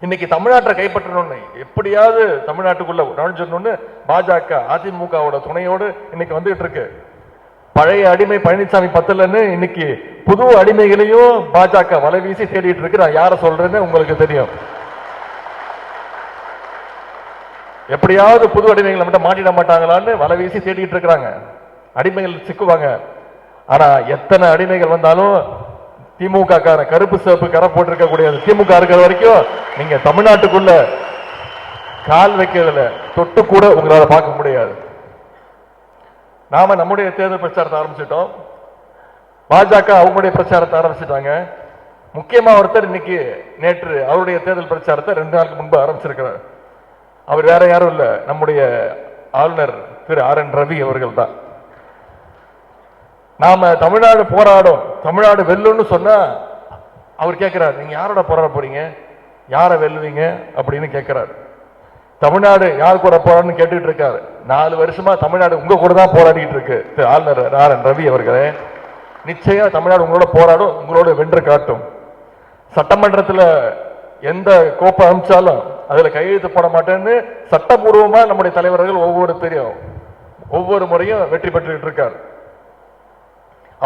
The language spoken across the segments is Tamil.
இன்னைக்கு தமிழ்நாட்டை கைப்பற்றணும்னு எப்படியாவது தமிழ்நாட்டுக்குள்ள நுழைஞ்சிடணும்னு பாஜக அதிமுகவோட துணையோடு இன்னைக்கு வந்துகிட்டு இருக்கு. பழைய அடிமை பழனிசாமி பத்தலன்னு இன்னைக்கு புது அடிமைகளையும் பாஜக வலை வீசி தேடிட்டு இருக்கு. நான் யாரை சொல்றேன்னு உங்களுக்கு தெரியும். எப்படியாவது புது அடிமைகளை மட்டும் மாட்டிட மாட்டாங்களான்னு வலை வீசி தேடிட்டு இருக்கிறாங்க. அடிமைகள் சிக்குவாங்க. ஆனா எத்தனை அடிமைகள் வந்தாலும் திமுக கார கருப்பு சிவப்பு கரை போட்டிருக்கக்கூடிய திமுக இருக்கிற வரைக்கும் நீங்க தமிழ்நாட்டுக்குள்ள கால் வைக்கிறதுல தொட்டு கூட உங்களால பார்க்க முடியாது. நாம நம்முடைய தேர்தல் பிரச்சாரத்தை ஆரம்பிச்சிட்டோம். பாஜக அவங்களுடைய பிரச்சாரத்தை ஆரம்பிச்சிட்டாங்க. முக்கியமா ஒருத்தர் இன்னைக்கு நேற்று அவருடைய தேர்தல் பிரச்சாரத்தை ரெண்டு நாளுக்கு முன்பு ஆரம்பிச்சிருக்கிறார். அவர் வேற யாரும் இல்ல. நம்முடைய ஆளுநர் திரு ஆர் என் ரவி அவர்கள் தான் நாம தமிழ்நாடு போராடும். தமிழ்நாடு வெல்லுன்னு சொன்னால் அவர் கேட்குறார் நீங்கள் யாரோட போராட போகிறீங்க யாரை வெல்லுவீங்க? அப்படின்னு கேட்குறாரு தமிழ்நாடு யார் கூட போராடுன்னு கேட்டுக்கிட்டு இருக்காரு. நாலு வருஷமா தமிழ்நாடு உங்கள் கூட தான் போராடிட்டு இருக்கு திரு ஆளுநர் ஆர் என் ரவி அவர்களே. நிச்சயம் தமிழ்நாடு உங்களோட போராடும் உங்களோட வென்று காட்டும். சட்டமன்றத்தில் எந்த கோப்பை அமிச்சாலும் அதில் கையெழுத்து போட மாட்டேன்னு சட்டபூர்வமாக நம்முடைய தலைவர்கள் ஒவ்வொரு தெரியும். ஒவ்வொரு முறையும் வெற்றி பெற்றுக்கிட்டு இருக்கார்.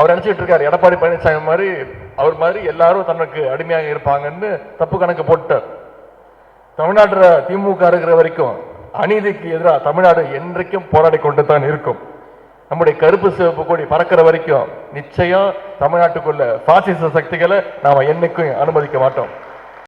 அவர் நினைச்சிட்டு இருக்காரு எடப்பாடி பழனிசாமி மாதிரி அவர் மாதிரி எல்லாரும் தனக்கு அடிமையாக இருப்பாங்கன்னு தப்பு கணக்கு போட்டார். தமிழ்நாட்டுல திமுக இருக்கிற வரைக்கும் அநீதிக்கு எதிராக தமிழ்நாடு என்றைக்கும் போராடி கொண்டு தான் இருக்கும். நம்முடைய கருப்பு சிவப்பு கொடி பறக்கிற வரைக்கும் நிச்சயம் தமிழ்நாட்டுக்குள்ள பாசிச சக்திகளை நாம என்னைக்கும் அனுமதிக்க மாட்டோம்.